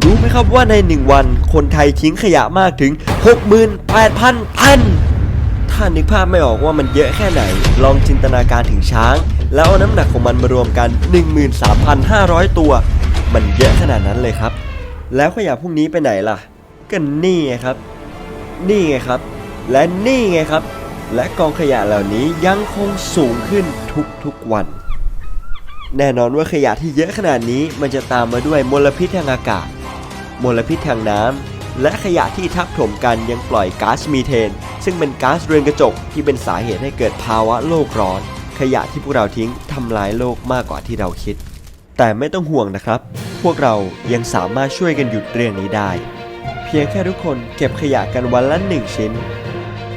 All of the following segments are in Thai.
รู้ไหมครับว่าในหนึ่งวัน คนไทยทิ้งขยะมากถึง 68,000 ตัน ถ้านึกภาพไม่ออกว่ามันเยอะแค่ไหน ลองจินตนาการถึงช้าง แล้วเอาน้ำหนักของมันมารวมกัน 13,500 ตัว มันเยอะขนาดนั้นเลยครับ แล้วขยะพวกนี้ไปไหนล่ะ ก็นี่ไงครับ นี่ไงครับ และนี่ไงครับ และกองขยะเหล่านี้ยังคงสูงขึ้นทุกๆวันแน่นอนว่าขยะที่เยอะขนาดนี้มันจะตามมาด้วยมลพิษทางอากาศ มลพิษทางน้ำ และขยะที่ทับถมกันยังปล่อยก๊าซมีเทน ซึ่งเป็นก๊าซเรือนกระจกที่เป็นสาเหตุให้เกิดภาวะโลกร้อน ขยะที่พวกเราทิ้งทำลายโลกมากกว่าที่เราคิด แต่ไม่ต้องห่วงนะครับ พวกเรายังสามารถช่วยกันหยุดเรื่องนี้ได้ เพียงแค่ทุกคนเก็บขยะกันวันละหนึ่งชิ้น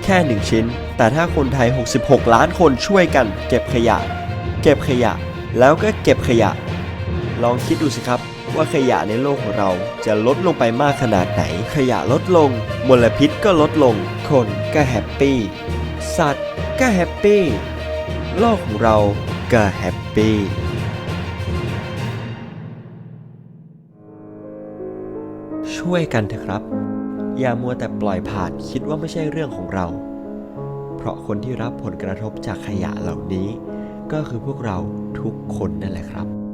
แค่หนึ่งชิ้น แต่ถ้าคนไทย 66 ล้านคนช่วยกันเก็บขยะ เก็บขยะ แล้วก็เก็บขยะ ลองคิดดูสิครับ ว่าขยะในโลกของเราจะลดลงไปมากขนาดไหน ขยะลดลง มลพิษก็ลดลง คนก็แฮปปี้ สัตว์ก็แฮปปี้ โลกของเราก็แฮปปี้ช่วยกันเถอะครับ อย่ามัวแต่ปล่อยผ่านคิดว่าไม่ใช่เรื่องของเรา เพราะคนที่รับผลกระทบจากขยะเหล่านี้ ก็คือพวกเราทุกคนนั่นแหละครับ